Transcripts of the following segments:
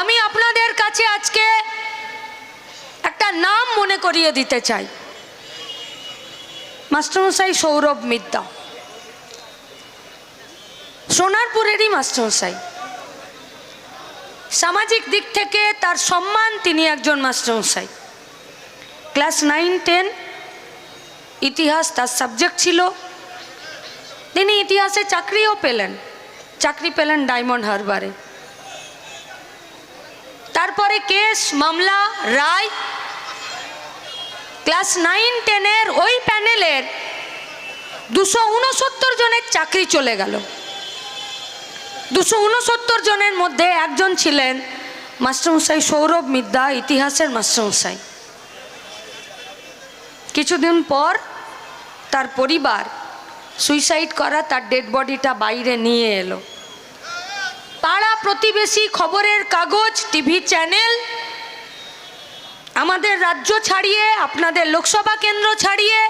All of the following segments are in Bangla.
আমি আপনাদের কাছে আজকে একটা নাম মনে করিয়ে দিতে চাই। মাস্টারমশাই সৌরভ মিদ্যা সোনারপুরেরই মাস্টারমশাই। সামাজিক দিক থেকে তার সম্মান তিনি একজন মাস্টারমশাই। ক্লাস নাইন, টেন, ইতিহাস তার সাবজেক্ট ছিল। তিনি ইতিহাসে চাকরিও পেলেন। চাকরি পেলেন ডায়মন্ড হারবারে। তারপরে কেস, মামলা, রায়। ক্লাস নাইন, টেনের ওই প্যানেলের দুশো উনসত্তর জনের চাকরি চলে গেল। দুশো উনসত্তর জনের মধ্যে একজন ছিলেন মাস্টারমশাই সৌরভ মিদ্যা ইতিহাসের মাস্টারমশাই। কিছুদিন পর তার পরিবার সুইসাইড করা তার ডেড বডিটা বাইরে নিয়ে এলো। পাড়া প্রতিবেশী খবরের কাগজ, টিভি চ্যানেল, আমাদের রাজ্য ছাড়িয়ে, আপনাদের লোকসভা কেন্দ্র ছাড়িয়ে,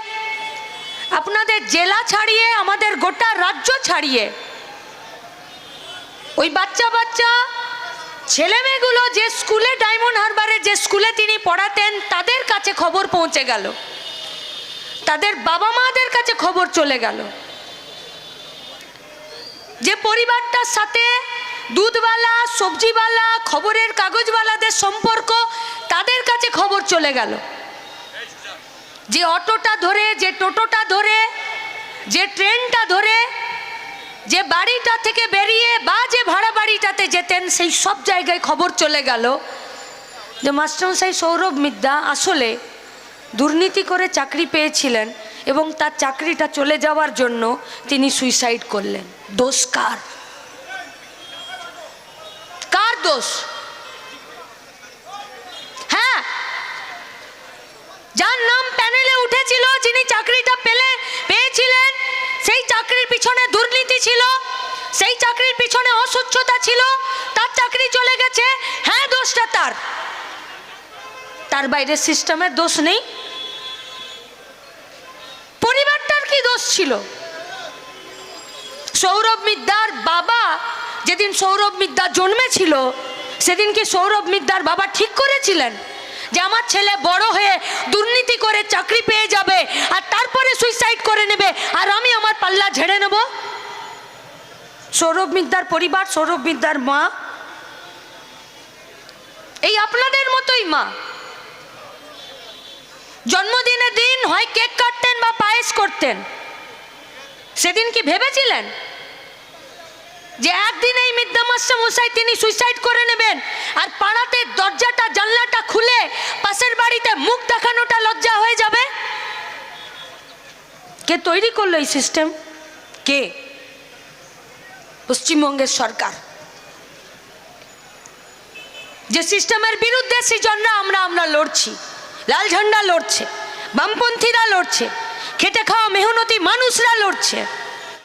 আপনাদের জেলা ছাড়িয়ে, আমাদের গোটা রাজ্য ছাড়িয়ে, ওই বাচ্চা বাচ্চা, ছেলেমেয়েগুলো যে স্কুলে ডায়মন্ড হারবারে, যে স্কুলে তিনি পড়াতেন, তাদের কাছে খবর পৌঁছে গেল। তাদের বাবা মাদের কাছে খবর চলে গেল। যে পরিবারটার সাথে দুধওয়ালা, সবজিওয়ালা, খবরের কাগজওয়ালাদের সম্পর্ক, তাদের কাছে খবর চলে গেল। যে অটোটা ধরে, যে টোটোটা ধরে, যে ট্রেনটা ধরে, যে বাড়িটা থেকে বেরিয়ে বা যে ভাড়া বাড়িটাতে যেতেন, সেই সব জায়গায় খবর চলে গেল যে মাস্টারমশাই সৌরভ মিদ্যা আসলে দুর্নীতি করে চাকরি পেয়েছিলেন এবং তার চাকরিটা চলে যাওয়ার জন্য তিনি সুইসাইড করলেন। দোষ কার কার দোষ। হ্যাঁ? যার নাম প্যানেলে উঠেছিল, যিনি চাকরিটা পেলে, পেয়েছিলেন, সেই চাকরির পিছনে দুর্নীতি ছিল, সেই চাকরির পিছনে অস্বচ্ছতা ছিল, তার চাকরি চলে গেছে। হ্যাঁ দোষটা তার। তার বাইরে সিস্টেমের দোষ নেই। পরিবারটার কি দোষ ছিল? সৌরভ মিদ্যার বাবা যেদিন সৌরভ মিদ্যা জন্মেছিল সেদিন কি সৌরভ মিদ্যার বাবা ঠিক করেছিলেন যে আমার ছেলে বড় হয়ে দুর্নীতি করে চাকরি পেয়ে যাবে আর তারপরে সুইসাইড করে নেবে আর আমি আমার পাল্লা ঝেড়ে নেব। সৌরভ মিদ্যার পরিবার, সৌরভ মিদ্যার মা, এই আপনাদের মতোই মা। জন্মদিনের দিন হয় কেক কাটতেন বা পায়েস করতেন। সেদিন কি ভেবেছিলেন? যে একদিন এই মিদ্যামাস্টার মশাই তিনি সুইসাইড করে নেবেন, আর পাড়াতে দরজাটা, জানলাটা খুলে পাশের বাড়িতে মুখ দেখানোটা লজ্জা হয়ে যাবে? কে তৈরি করল এই সিস্টেম কে? পশ্চিমবঙ্গের সরকার। যে সিস্টেমের বিরুদ্ধে সেই জন্য আমরা আমরা লড়ছি। লাল ঝান্ডা লড়ছে, বামপন্থীরা লড়ছে, খেটে খাওয়া মেহনতি মানুষরা লড়ছে।